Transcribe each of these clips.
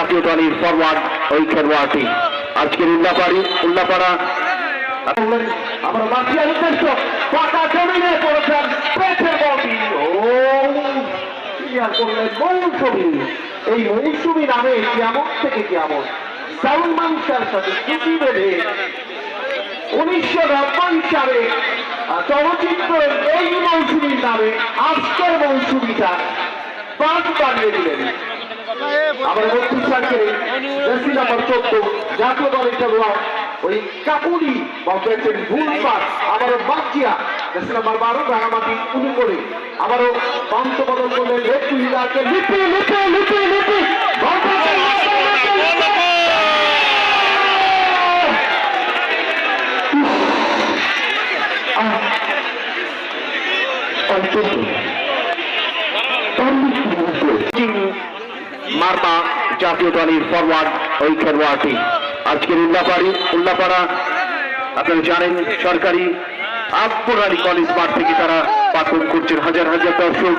জাতীয় দলের ফরওয়ার্ড ওই খেলোয়াড়টি। আজকের উল্লাপাড়ি, উল্লাপাড়া। উনিশশো নব্বই সালে চলচ্চিত্রের এই মৌসুমীর নামে আজকের মৌসুমিটা পাঁচ বানিয়ে দিলেন। আমার বত্রিশ সালকে জার্সি নাম্বার চোদ্দ জাতীয় দলের খেলোয়াড় ওই কাপুরি বলতেছেন ভুল পাস আবারও বাচ্চিয়া জার্সি নাম্বার বারো রাঙামাটি উনি করে আবারও পান্ত বদল করলেন রেড টুইলারকে লিপি লিপি লিপি লিপি। বলতেছেন লিপি, মার্মা জাতীয় দলের ফরওয়ার্ড ওই খেলোয়াড়টি। আজকের উল্লাপাড়ি, উল্লাপাড়া, আপনারা জানেন সরকারি আকবর আলী কলেজ মাঠ থেকে তারা পাঠন করছেন হাজার হাজার দর্শক।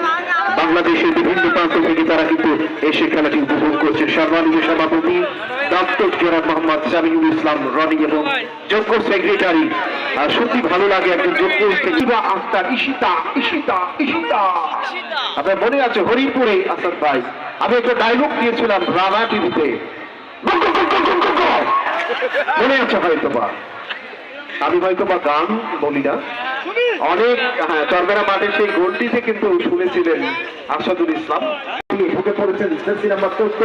বাংলাদেশের বিভিন্ন প্রান্ত থেকে তারা কিন্তু এসে খেলাটি উপভোগ করছেন সম্মানীয় সভাপতি ডক্টর জোরাব মোহাম্মদ সামিউল ইসলাম রনি এবং যোগ্য সেক্রেটারি সত্যি ভালো লাগে একজন যোগ্য ইবা ইশিতা ইশিতা ইশিতা আপনার মনে আছে হরিপুরে আসাদ ভাই? আমি একটা ডায়লগ দিয়েছিলাম রানা টিভিতে। মনে আছে হয়তো বা আমি হয়তো বা গান বলি না। অনেক হ্যাঁ চরবেরা মাঠের সেই গোলটিতে কিন্তু শুনেছিলেন আসাদুল ইসলাম। তিনি ঢুকে পড়েছেন নাম্বার চোদ্দ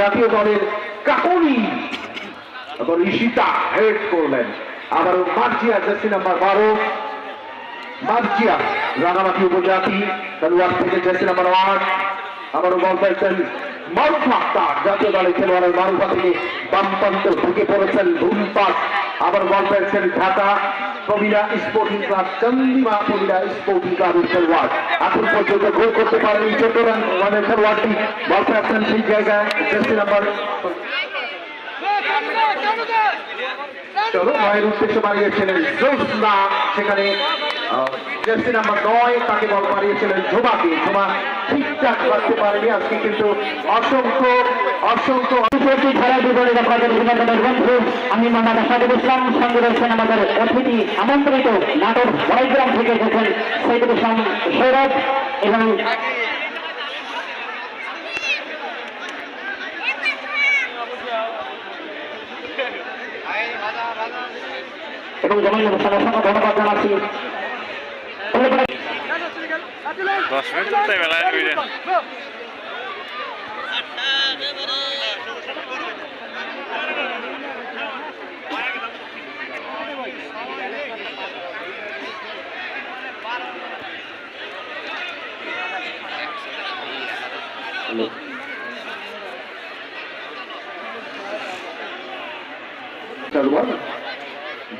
জাতীয় দলের কাকুনি এবং ইশিতা হেড করলেন। আবারও মার্জিয়া জার্সি নাম্বার বারো মার্জিয়া, রাঙামাটি উপজাতি খেলোয়াড় থেকে জার্সি নাম্বার আট আবারও বল পাইছেন মারুফ আক্তার, জাতীয় দলের খেলোয়াড়ের মারুফা থেকে বামপান্ত ঢুকে পড়েছেন পাস আবার বল পেয়েছেন ঢাকা কবিরা স্পোর্টিং ক্লাব চন্দিমা কবিরা স্পোর্টিং ক্লাবের খেলোয়াড়। এখন পর্যন্ত গোল করতে পারেনি চট্টগ্রাম মানে খেলোয়াড়টি। বল পেয়েছেন সেই জায়গায় জার্সি নাম্বার চলো নয়ের উদ্দেশ্যে জোসনা। সেখানে জার্সি নাম্বার নয়, তাকে বল মারিয়েছিলেন ঝোমাকে ঝোমা ঠিকঠাক রাখতে পারেনি আজকে, কিন্তু অসংখ্য অসংখ্য প্রতি খেলা বিবরণী আপনাদের বিনোদনের বন্ধু আমি মোহাম্মদ আসাদুল ইসলাম সঙ্গে রয়েছেন আমাদের অতিথি আমন্ত্রিত নাটোর বড়গ্রাম থেকে এসেছেন সৈদুল ইসলাম সৌরভ এবং এবং জমিন অসংখ্য ধন্যবাদ জানাচ্ছি। দশ মিনিট বেলায়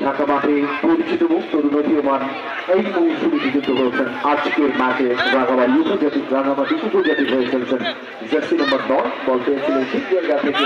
ঢাকা মাঠে পরিচিত মুক্ত তরুণীয়মান এই মৌসুমে কিন্তু করেছেন আজকের ম্যাচে রাঙামাটি উপজাতি রাঙামাটি উপজাতি হয়ে খেলছেন। জার্সি নম্বর নয়, বল পেয়েছিলেন জায়গা থেকে